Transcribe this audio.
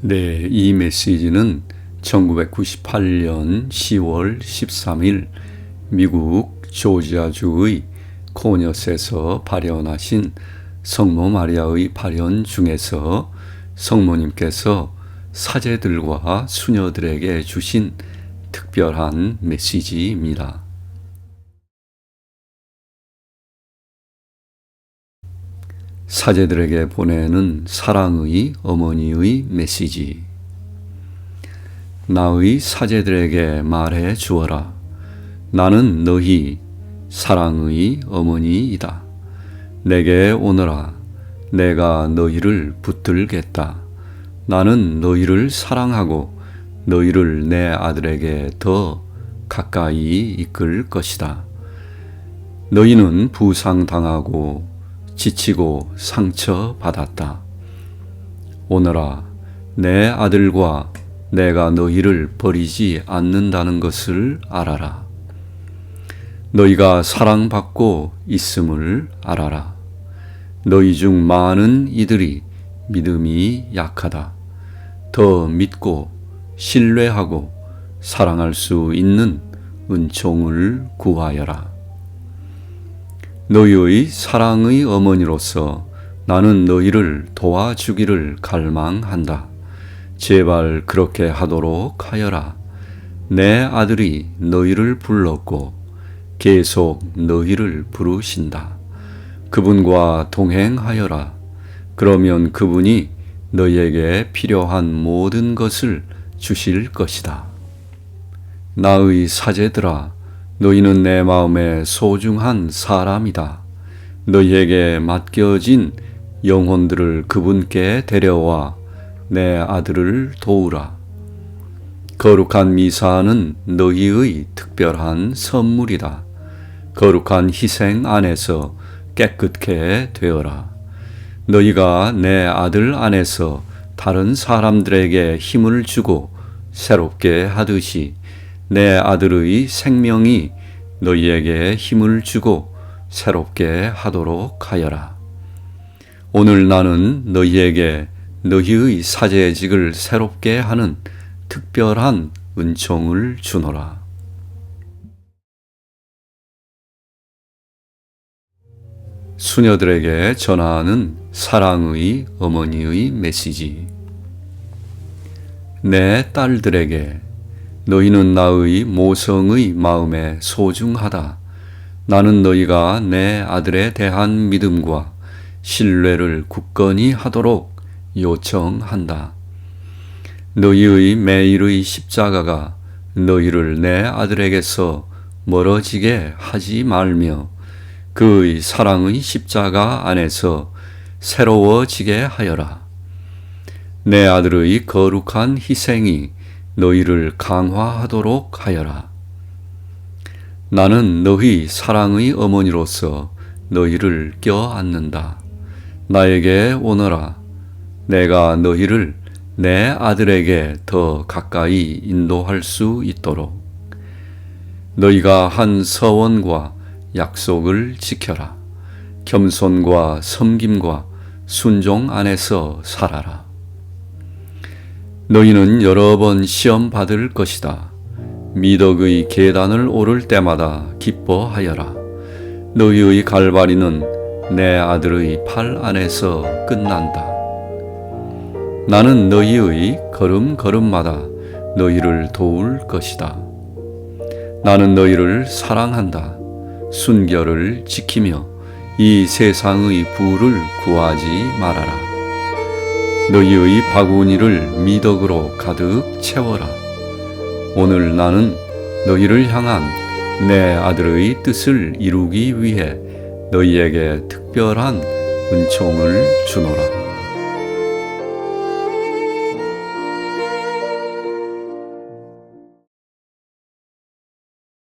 네, 이 메시지는 1998년 10월 13일 미국 조지아주의 코녀스에서 발현하신 성모 마리아의 발현 중에서 성모님께서 사제들과 수녀들에게 주신 특별한 메시지입니다. 사제들에게 보내는 사랑의 어머니의 메시지. 나의 사제들에게 말해 주어라. 나는 너희 사랑의 어머니이다. 내게 오너라. 내가 너희를 붙들겠다. 나는 너희를 사랑하고 너희를 내 아들에게 더 가까이 이끌 것이다. 너희는 부상당하고 지치고 상처 받았다. 오너라, 내 아들과 내가 너희를 버리지 않는다는 것을 알아라. 너희가 사랑받고 있음을 알아라. 너희 중 많은 이들이 믿음이 약하다. 더 믿고 신뢰하고 사랑할 수 있는 은총을 구하여라. 너희의 사랑의 어머니로서 나는 너희를 도와주기를 갈망한다. 제발 그렇게 하도록 하여라. 내 아들이 너희를 불렀고 계속 너희를 부르신다. 그분과 동행하여라. 그러면 그분이 너희에게 필요한 모든 것을 주실 것이다. 나의 사제들아, 너희는 내 마음에 소중한 사람이다. 너희에게 맡겨진 영혼들을 그분께 데려와 내 아들을 도우라. 거룩한 미사는 너희의 특별한 선물이다. 거룩한 희생 안에서 깨끗게 되어라. 너희가 내 아들 안에서 다른 사람들에게 힘을 주고 새롭게 하듯이 내 아들의 생명이 너희에게 힘을 주고 새롭게 하도록 하여라. 오늘 나는 너희에게 너희의 사제직을 새롭게 하는 특별한 은총을 주노라. 수녀들에게 전하는 사랑의 어머니의 메시지. 내 딸들에게 너희는 나의 모성의 마음에 소중하다. 나는 너희가 내 아들에 대한 믿음과 신뢰를 굳건히 하도록 요청한다. 너희의 매일의 십자가가 너희를 내 아들에게서 멀어지게 하지 말며 그의 사랑의 십자가 안에서 새로워지게 하여라. 내 아들의 거룩한 희생이 너희를 강화하도록 하여라. 나는 너희 사랑의 어머니로서 너희를 껴안는다. 나에게 오너라. 내가 너희를 내 아들에게 더 가까이 인도할 수 있도록 너희가 한 서원과 약속을 지켜라. 겸손과 섬김과 순종 안에서 살아라. 너희는 여러 번 시험 받을 것이다. 미덕의 계단을 오를 때마다 기뻐하여라. 너희의 갈바리는 내 아들의 팔 안에서 끝난다. 나는 너희의 걸음걸음마다 너희를 도울 것이다. 나는 너희를 사랑한다. 순결을 지키며 이 세상의 부를 구하지 말아라. 너희의 바구니를 미덕으로 가득 채워라. 오늘 나는 너희를 향한 내 아들의 뜻을 이루기 위해 너희에게 특별한 은총을 주노라.